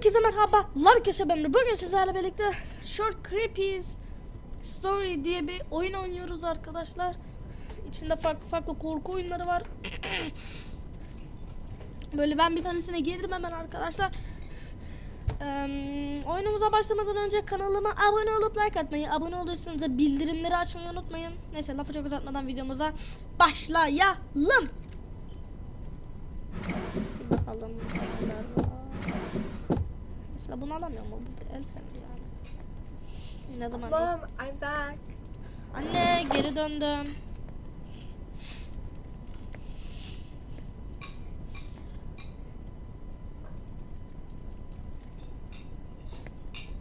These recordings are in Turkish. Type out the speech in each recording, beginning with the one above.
Herkese merhaba. Arkadaşlar ben bugün sizlerle birlikte Short Creepies Story diye bir oyun oynuyoruz arkadaşlar. İçinde farklı farklı korku oyunları var. Böyle ben bir tanesine girdim hemen arkadaşlar. Eee, oyunumuza başlamadan önce kanalıma abone olup like atmayı, abone olursanız da bildirimleri açmayı unutmayın. Neyse lafı çok uzatmadan videomuza başlayalım. Bakalım. Mesela bunu alamıyor mu? Bu el feneri yani. Ne zaman? Mom, I'm back. Anne geri döndüm.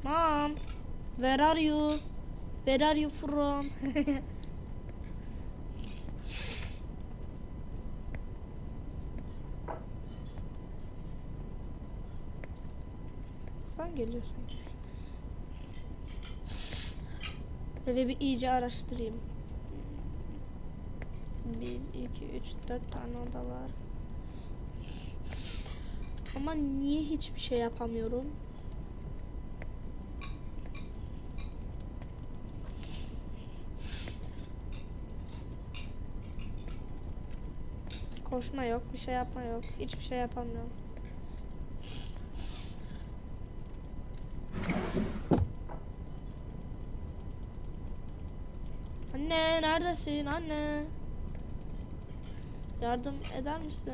Mom, where are you? Where are you from? Sen geliyorsun ki. Eve bir iyice araştırayım. 1, 2, 3, 4 tane oda var. Ama niye hiçbir şey yapamıyorum? Koşma yok, bir şey yapma yok. Hiçbir şey yapamıyorum. Anne neredesin anne? Yardım eder misin?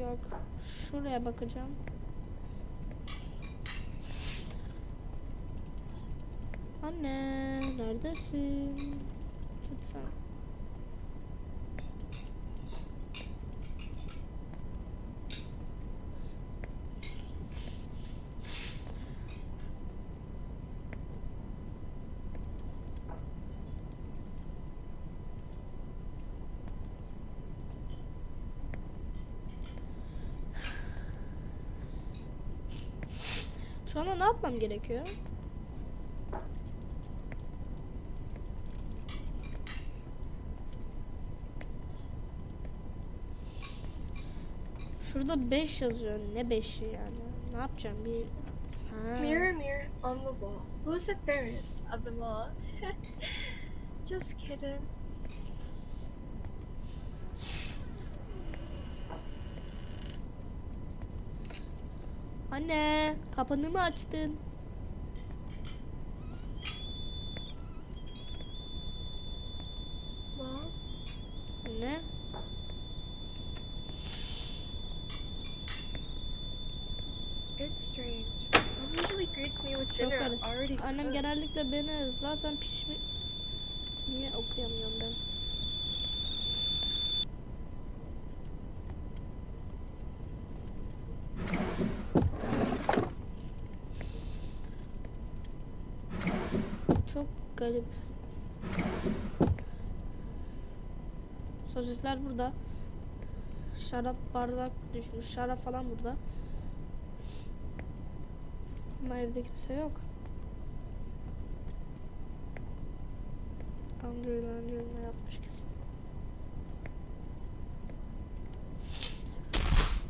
Yok. Şuraya bakacağım. Anne neredesin? Lütfen. Anda ne yapmam gerekiyor? Şurada 5 yazıyor. Ne 5'i yani? Ne yapacağım? Bir ha. Mirror, mirror on the wall. Who's the fairest of them all? Just kidding. Anne, kapını mı açtın? Anne. it's strange. Mom usually greets me with dinner already Annem genellikle beni zaten pişmi... Niye okuyamıyorum ben? Çok garip. Sosisler burada. Şarap bardak düşmüş. Şarap falan burada. Ama evde kimse yok. Andrew Andrew ne yapmış kesin.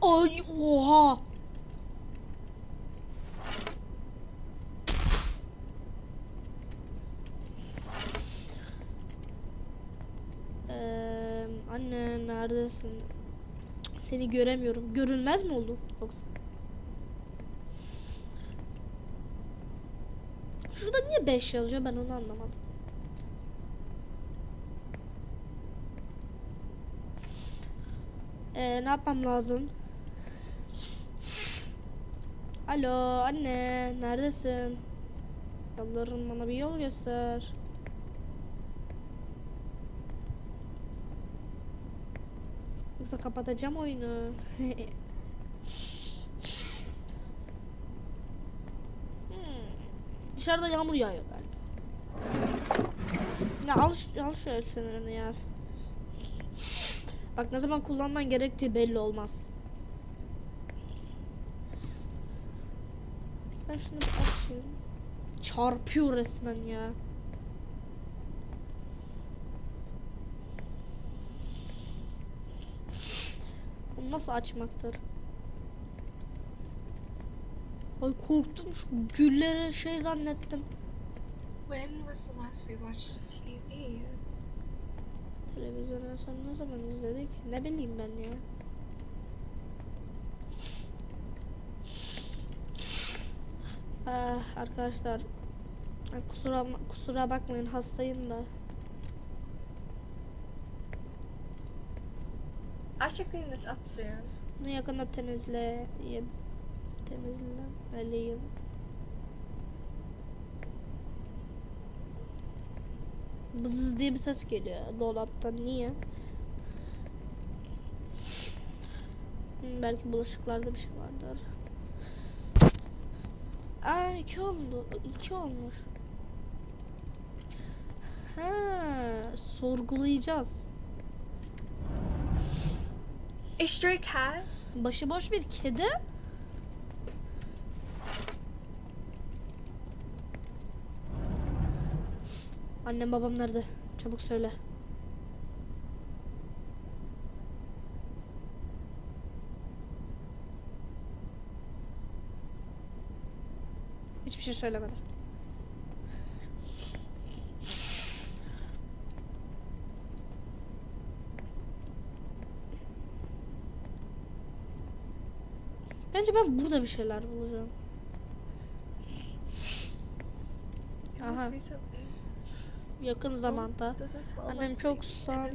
Ay oha. Eee anne neredesin? Seni göremiyorum. Görünmez mi oldu yoksa? Şurada niye 5 yazıyor ben onu anlamadım. Ee, ne yapmam lazım? Alo anne neredesin? Yalvarırım bana bir yol göster. Yoksa kapatacağım oyunu. Hmm. Dışarıda yağmur yağıyor galiba. Ya al, al şu el fenerini ya. Bak ne zaman kullanman gerektiği belli olmaz. Ben şunu bir açayım. Çarpıyor resmen ya. Nasıl açmaktır? Ay korktum şu gülleri şey zannettim. When was the last we watched TV? Televizyonu en son ne zaman izledik? Ne bileyim ben ya. Ah, arkadaşlar kusura kusura bakmayın hastayım da. This up soon. Bunu yakında temizle temizlemeliyim. Bızız diye bir ses geliyor dolaptan. Niye? Hmm, belki bulaşıklarda bir şey vardır. Aa iki oldu. iki olmuş. Ha, sorgulayacağız. A stray cat? Başıboş bir kedi. Annem babam nerede? Çabuk söyle. Hiçbir şey söylemedi. Bence ben burada bir şeyler bulacağım. Aha. Yakın zamanda. Annem çok son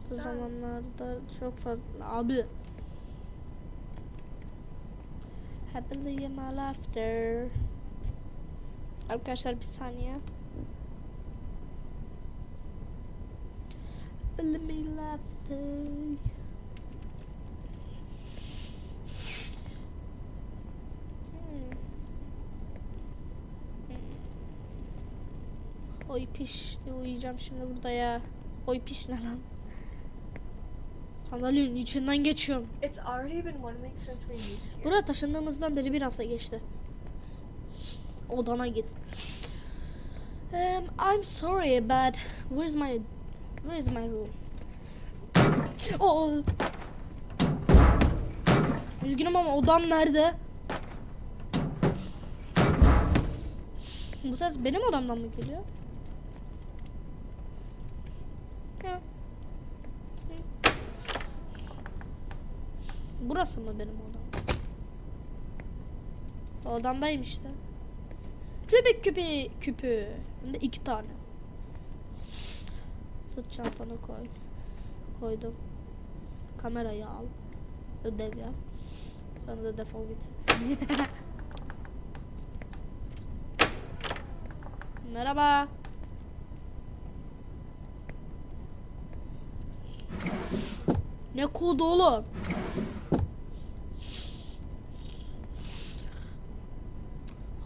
zamanlarda çok fazla abi. Happily ever after. Arkadaşlar bir saniye. Happily ever after. Oy piş uyuyacağım şimdi burada ya. Oy piş ne lan? Sandalyenin içinden geçiyorum. It's already been one week since we moved here. Buraya taşındığımızdan beri bir hafta geçti. Odana git. Um, I'm sorry but where's my where's my room? Oh. Üzgünüm ama odam nerede? Bu ses benim odamdan mı geliyor? Ya. Hı. Burası mı benim odam? Odamdayım işte. Rubik küpü, küpü. Hem de iki tane. Sırt çantana koy. Koydum. Kamerayı al. Ödev yap. Sonra da defol git. Merhaba. Ne kodu oğlum?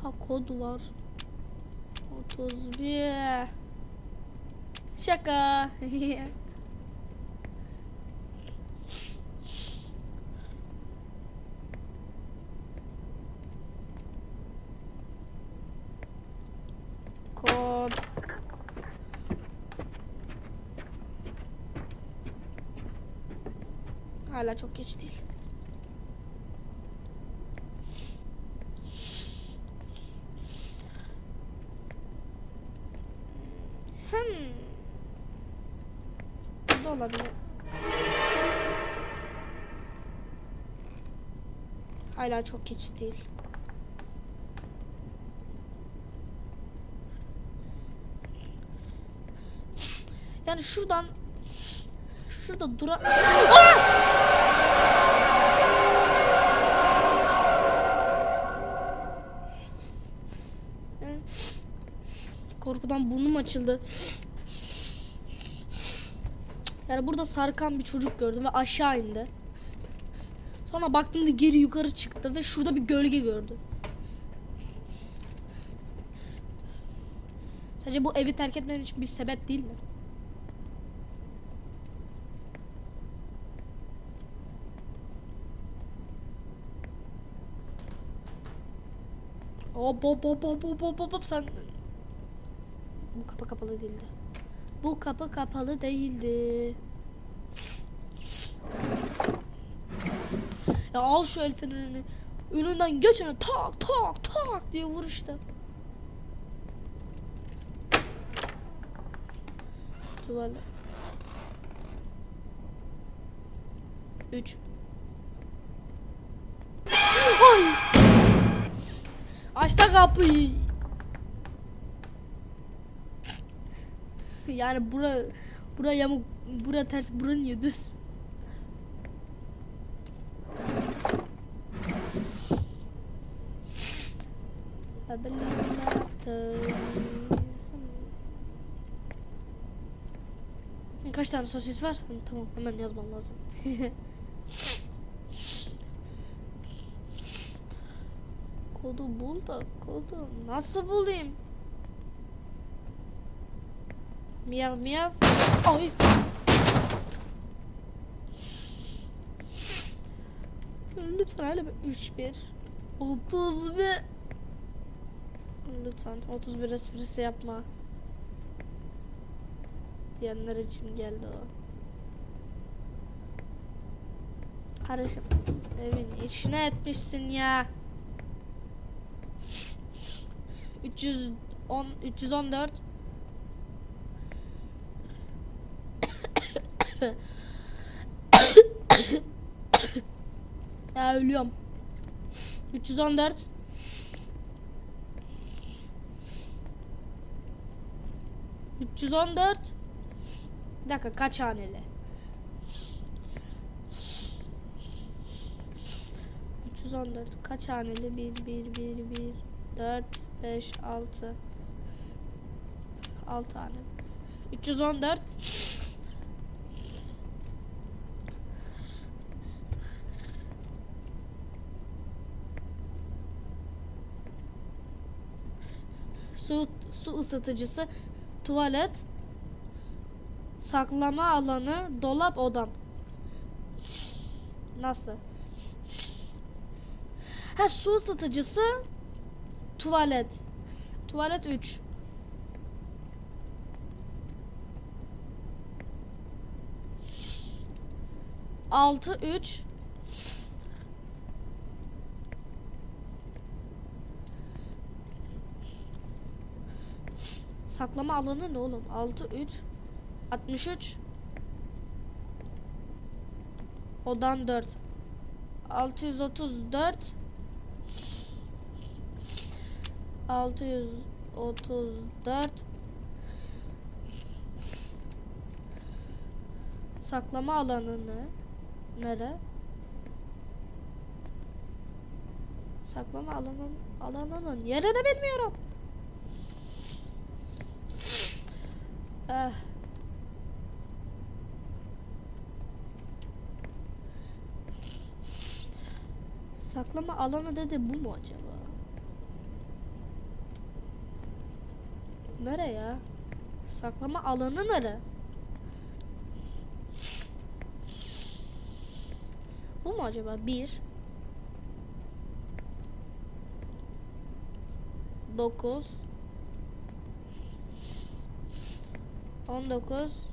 Ha kod var. 31. Şaka. Kod. Hala çok geç değil. Hala çok geç değil. Yani şuradan şurada dura Korkudan burnum açıldı. Yani burada sarkan bir çocuk gördüm ve aşağı indi. Sonra baktığımda geri yukarı çıktı ve şurada bir gölge gördüm. Sence bu evi terk etmen için bir sebep değil mi? Hop hop hop hop hop hop hop sen... Bu kapı kapalı değildi. Bu kapı kapalı değildi. Ya al şu el fenerini. Önünden geçene tak tak tak diye vur işte. Tuvalet. 3 Ay! Aç da kapıyı. Yani bura bura yamuk bura ters bura niye düz? Kaç tane sosis var? Tamam hemen yazmam lazım. kodu bul da kodu nasıl bulayım? Miyav miyav. Ay. Lütfen bir 3 1 31 Lütfen 31 esprisi yapma. Diyenler için geldi o. Kardeşim evin içine etmişsin ya. 310 314 Ya ölüyorum. 314 314 Bir dakika kaç haneli? 314 kaç haneli? 1 1 1 1 4 5 6 6 haneli. 314 su su ısıtıcısı, tuvalet, saklama alanı, dolap, odam. Nasıl? Ha su ısıtıcısı, tuvalet. Tuvalet 3. Altı üç. Saklama alanı ne oğlum? 6 3 63 Odan 4 634 634 Saklama alanı ne? Nere? Saklama alanının alanının yerini bilmiyorum. Eh. Saklama alanı dedi bu mu acaba? Nere ya? Saklama alanı nere? Bu mu acaba? Bir. Dokuz. 19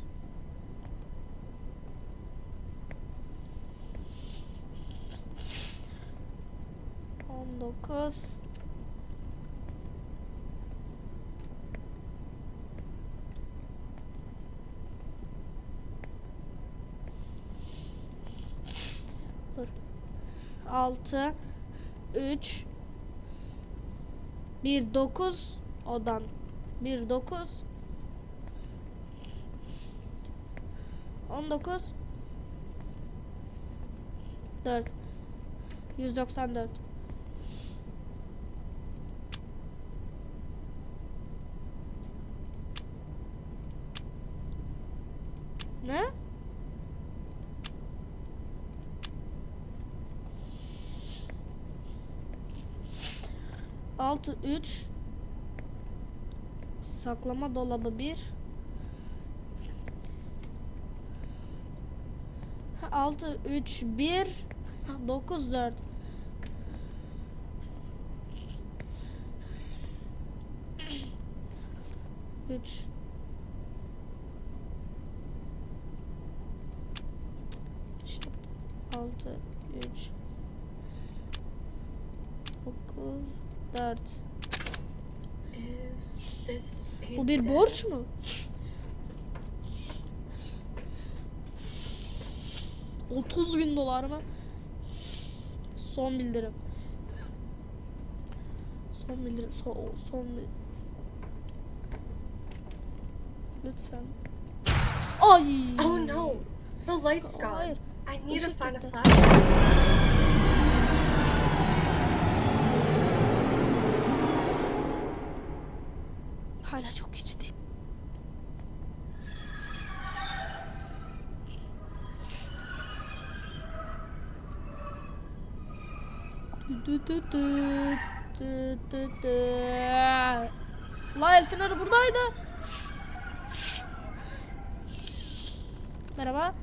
19 Dur. 6 3 1 9 odan. 1 9 19 4 194 Ne? Altı üç. Saklama dolabı bir. 6 3 1 9 4 3 6 3 4. Is this a Bu bir borç mu? Otuz bin dolar mı? Son bildirim. Son bildirim. Son, son bi- Lütfen. Ay. Oh no! The light's gone. Hayır. I need to Işık find a gitti. flashlight. Hala çok içti. Dü dü dü dü dü dü. La el feneri buradaydı. Merhaba.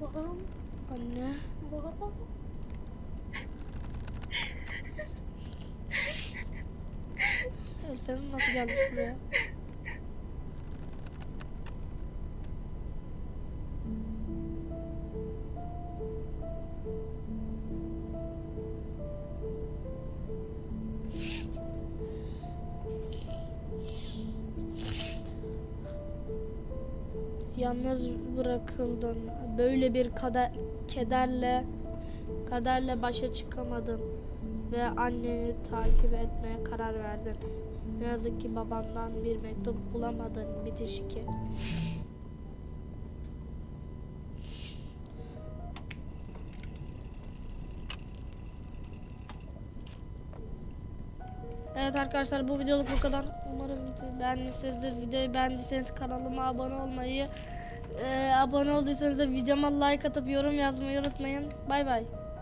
Mom, Anne. mom. El feneri nasıl gelmiş buraya? Yalnız bırakıldın. Böyle bir kader, kederle kaderle başa çıkamadın ve anneni takip etmeye karar verdin. Ne yazık ki babandan bir mektup bulamadın. Bitiş 2. Evet arkadaşlar bu videoluk bu kadar. Umarım videoyu beğenmişsinizdir. Videoyu beğendiyseniz kanalıma abone olmayı, e, abone olduysanız da videoma like atıp yorum yazmayı unutmayın. Bay bay.